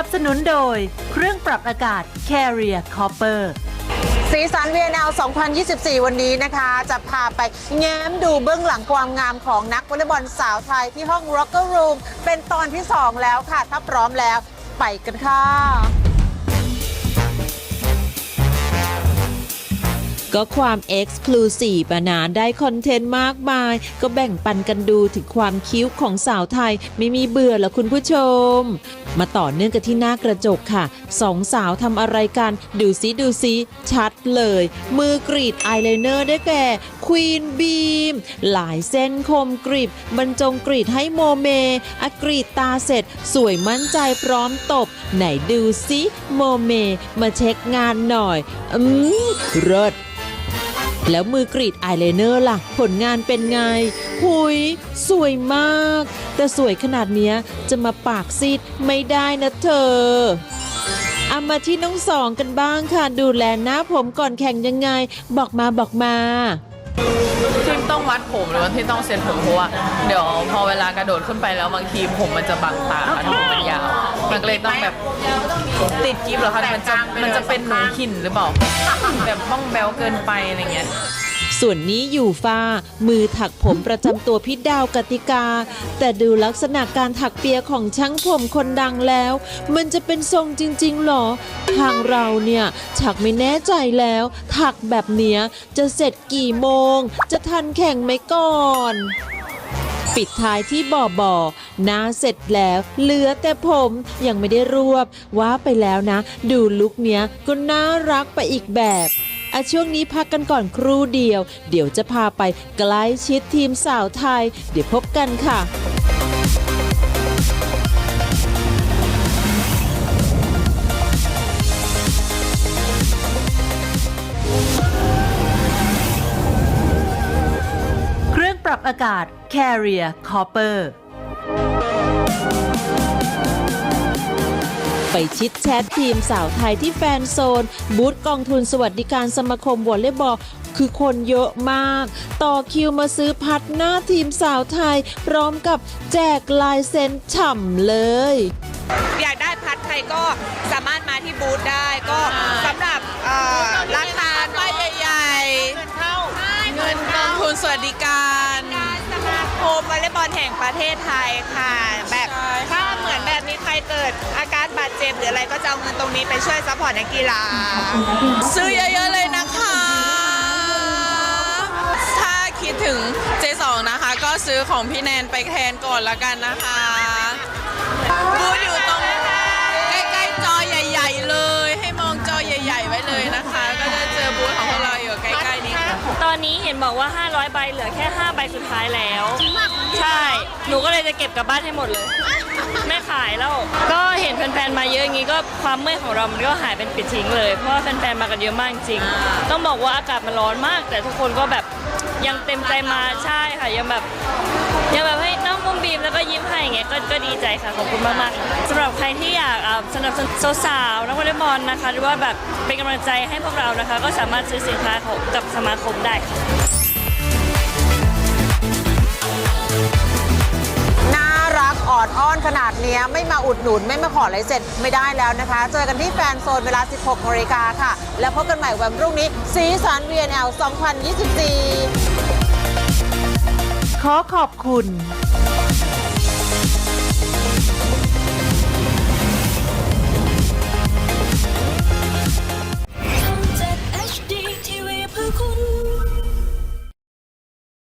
นับสนุนโดย เครื่องปรับอากาศ Carrier Copper สีสันเวียนแอล2024 วันนี้นะคะ จะพาไปแง้มดูเบื้องหลังความงามของนักวอลเลย์บอลสาวไทยที่ห้อง Rocker Room เป็นตอนที่ 2 แล้วค่ะ ถ้าพร้อมแล้ว ไปกันค่ะ ก็ความ Exclusive อะนะได้คอนเทนต์มากมาย ก็แบ่งปันกันดูถึงความคิ้วของสาวไทย ไม่มีเบื่อละคุณผู้ชม มาต่อเนื่องกันที่หน้ากระจกค่ะสองสาวทำอะไรกัน ดูซิดูซิชัดเลย มือกรีดอายไลเนอร์ได้แก่ควีนบีมหลายเส้นคมกริบบรรจงกรีดให้โมเมอะกรีดตาเสร็จ สวยมั่นใจพร้อมตบ ไหนดูซิโมเม มาเช็คงานหน่อย อืมเลิศ แล้วมือกรีดอายไลเนอร์ล่ะ ผลงานเป็นไง หุย สวยมาก แต่สวยขนาดเนี้ยจะมาปากซีดไม่ได้นะเธอเอามาที่น้องสองกันบ้างค่ะ ดูแลหน้าผมก่อนแข่งยังไง บอกมาบอกมาที่ต้องวัดผมหรือว่าที่ต้องเซ็ตผมเพราะว่าเดี๋ยวพอเวลากระโดดขึ้นไปแล้วบางทีผมมันจะบังตาถ้าผ มันก็เลยต้องแบบติดกิฟต์เหรอคะมันจะมันจะเป็นหนูหินหรือเปล่า แบบบ้องแบวเกินไปอะไรเงี้ยส่วนนี้อยู่ฟ้า มือถักผมประจำตัวพี่ดาวกติกา แต่ดูลักษณะการถักเปียของช่างผมคนดังแล้ว มันจะเป็นทรงจริง ๆหรอ ทางเราเนี่ยฉักไม่แน่ใจแล้ว ถักแบบเนี้ยจะเสร็จกี่โมง จะทันแข่งไหมก่อน ปิดท้ายที่บ่อบ่อหน้าเสร็จแล้ว เหลือแต่ผมยังไม่ได้รวบ ว่าไปแล้วนะ ดูลุคเนี้ยก็น่ารักไปอีกแบบอะช่วงนี้พักกันก่อนครู่เดียว เดี๋ยวจะพาไปใกล้ชิดทีมสาวไทย เดี๋ยวพบกันค่ะ รื่องปรับอากาศ Carrier Copper ไปชิดแชททีมสาวไทยที่แฟนโซน บูธกองทุนสวัสดิการสมาคมวอลเลย์บอลคือคนเยอะมาก ต่อคิวมาซื้อพัดหน้าทีมสาวไทย พร้อมกับแจกลายเซ็นฉ่ำเลย อยากได้พัดไทยก็สามารถมาที่บูธได้ก็สำหรับเอ่อราคาป้ายใหญ่ๆเงินกองทุนสวัสดิการสมาคม วอลเลย์บอลแห่งประเทศไทยค่ะ แบบถ้าเหมือนแบบนี้ใครเกิดอาการบาดเจ็บหรืออะไรก็จะเอาเงินตรงนี้ไปช่วยซัพพอร์ตนักกีฬา ซื้อเยอะๆเลยนะคะ ถ้าคิดถึง J2 นะคะ ก็ซื้อของพี่แนนไปแทนก่อนละกันนะคะ อนนี้เห็นบอกว่า 500 ใบเหลือแค่ 5 ใบสุดท้ายแล้ว ใช่ หนูก็เลยจะเก็บกลับบ้านให้หมดเลย ไม่ขายแล้ว ก็เห็นแฟนๆ มาเยอะอย่างนี้ก็ความเมื่อยของเรา มันก็หายเป็นปิดทิ้งเลย เพราะว่าแฟนๆ มากันเยอะมากจริง ต้องบอกว่าอากาศมันร้อนมาก แต่ทุกคนก็แบบ ยังเต็มใจมาใช่ค่ะยังแบบยังแบบให้น้องมุมบีมแล้วก็ยิ้มให้อย่างเงี้ยก็ก็ดีใจค่ะขอบคุณมากๆสำหรับใครที่อยากอ่าสนับสนุนสาวๆนักวอลเลย์บอลนะคะ หรือว่าแบบเป็นกำลังใจให้พวกเรานะคะ ก็สามารถซื้อสินค้าของกับสมาคมได้ค่ะ น่ารักอ่อนอ้อนขนาดเนี้ยไม่มาอุดหนุนไม่มาขอลายเซ็นไม่ได้แล้วนะคะ เจอกันที่แฟนโซนเวลา 16นาฬิกาค่ะ แล้วพบกันใหม่วันพรุ่งนี้สีสัน VNL 2024 ขอขอบคุณ